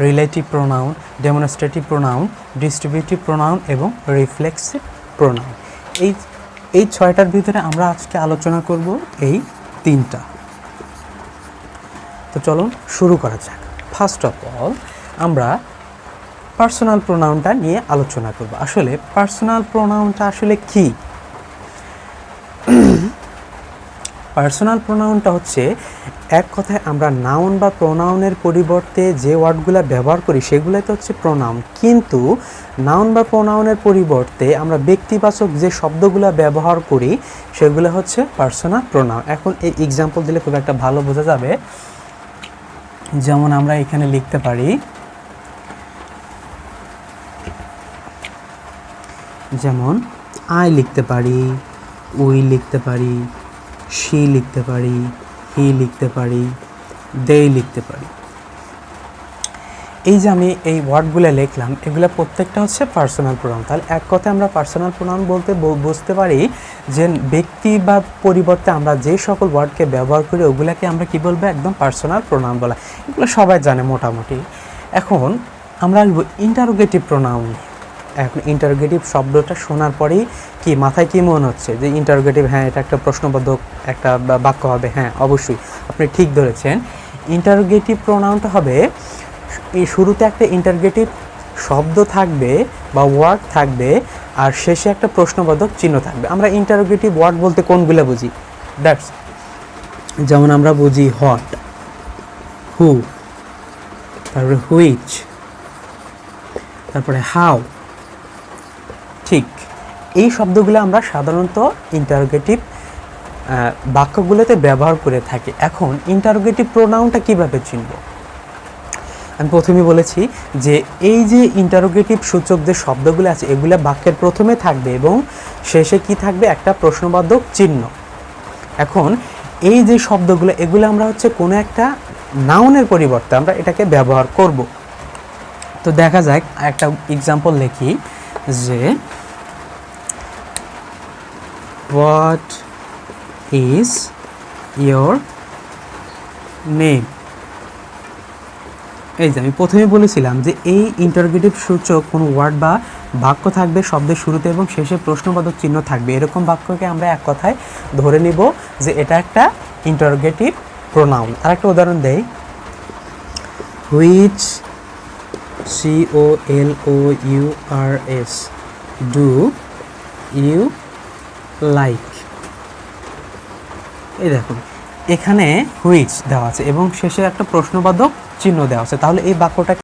Relative pronoun demonstrative pronoun distributive pronoun এবং reflexive pronoun এই এই ছয়টার ভিতরে আমরা আজকে আলোচনা করব এই তিনটা। তো চলুন শুরু করা যাক। ফার্স্ট অফ অল আমরা পার্সোনাল প্রোনাউনটা নিয়ে আলোচনা করব। আসলে পার্সোনাল প্রোনাউনটা আসলে কী? পার্সোনাল প্রোনাউনটা হচ্ছে এক কথায় আমরা নাউন বা প্রোনাউনের পরিবর্তে যে ওয়ার্ডগুলো ব্যবহার করি সেগুলোই তো হচ্ছে প্রোনাউন কিন্তু নাউন বা প্রোনাউনের পরিবর্তে আমরা ব্যক্তিবাচক যে শব্দগুলো ব্যবহার করি, সেগুলো হচ্ছে পার্সোনাল প্রোনাউন এখন এই এক্সাম্পল দিলে খুব একটা ভালো বোঝা যাবে। যেমন আমরা এখানে লিখতে পারি, যেমন আই লিখতে পারি উই লিখতে পারি শি লিখতে পারি, হি লিখতে পারি, দে লিখতে পারি। এই যে আমি এই ওয়ার্ডগুলো লিখলাম, এগুলো প্রত্যেকটা হচ্ছে পার্সোনাল প্রোনাউন। তাহলে এক কথায় আমরা পার্সোনাল প্রোনাউন বলতে বুঝতে পারি যে ব্যক্তি বা পরিবর্তে আমরা যে সকল ওয়ার্ডকে ব্যবহার করি, ওগুলাকে আমরা কি বলব? একদম পার্সোনাল প্রোনাউন বলা। এগুলো সবাই জানে মোটামুটি। এখন আমরা ইন্টারোগেটিভ প্রোনাউন এখন ইন্টারোগেটিভ শব্দটা শোনার পরেই কি, মাথায় কি মনে হচ্ছে যে ইন্টারোগেটিভ হ্যাঁ এটা একটা প্রশ্নবোধক একটা বাক্য হবে। হ্যাঁ অবশ্যই। আপনি ঠিক ধরেছেন। ইন্টারোগেটিভ প্রোনাউনটা হবে, এই শুরুতে একটা ইন্টারগেটিভ শব্দ থাকবে বা ওয়ার্ড থাকবে আর শেষে একটা প্রশ্নবোধক চিহ্ন থাকবে। আমরা ইন্টারোগেটিভ ওয়ার্ড বলতে কোনগুলো বুঝি? দ্যাটস যেমন আমরা বুঝি হট হু তারপরে হুইচ তারপরে হাউ ঠিক, এই শব্দগুলো আমরা সাধারণত ইন্টারোগেটিভ বাক্যগুলোতে ব্যবহার করে থাকি। এখন ইন্টারোগেটিভ প্রোনাউনটা কীভাবে চিনব? আমি প্রথমে বলেছি যে এই যে ইন্টারোগেটিভ সূচক যে শব্দগুলো আছে, এগুলো বাক্যের প্রথমে থাকবে এবং শেষে কি থাকবে? একটা প্রশ্নবাদক চিহ্ন। এখন এই যে শব্দগুলো, এগুলো আমরা হচ্ছে কোনো একটা নাউনের পরিবর্তে আমরা এটাকে ব্যবহার করব। তো দেখা যাক, একটা এক্সাম্পল লিখি। যে হোয়াট ইজ ইয়োর নেম এই যে আমি প্রথমে বলেছিলাম যে এই ইন্টারগেটিভ সূচক কোনো ওয়ার্ড বা বাক্য থাকবে শব্দের শুরুতে এবং শেষে প্রশ্নবোধক চিহ্ন থাকবে। এরকম বাক্যকে আমরা এক কথায় ধরে নিব যে এটা একটা ইন্টারগেটিভ প্রোনাউন আর একটা উদাহরণ দেই। Which C O L O U R S do you like এই দেখুন, এখানে হুইচ দেওয়া আছে এবং শেষে একটা প্রশ্নবাদক চিহ্ন দেওয়া আছে। তাহলে এই বাক্যটা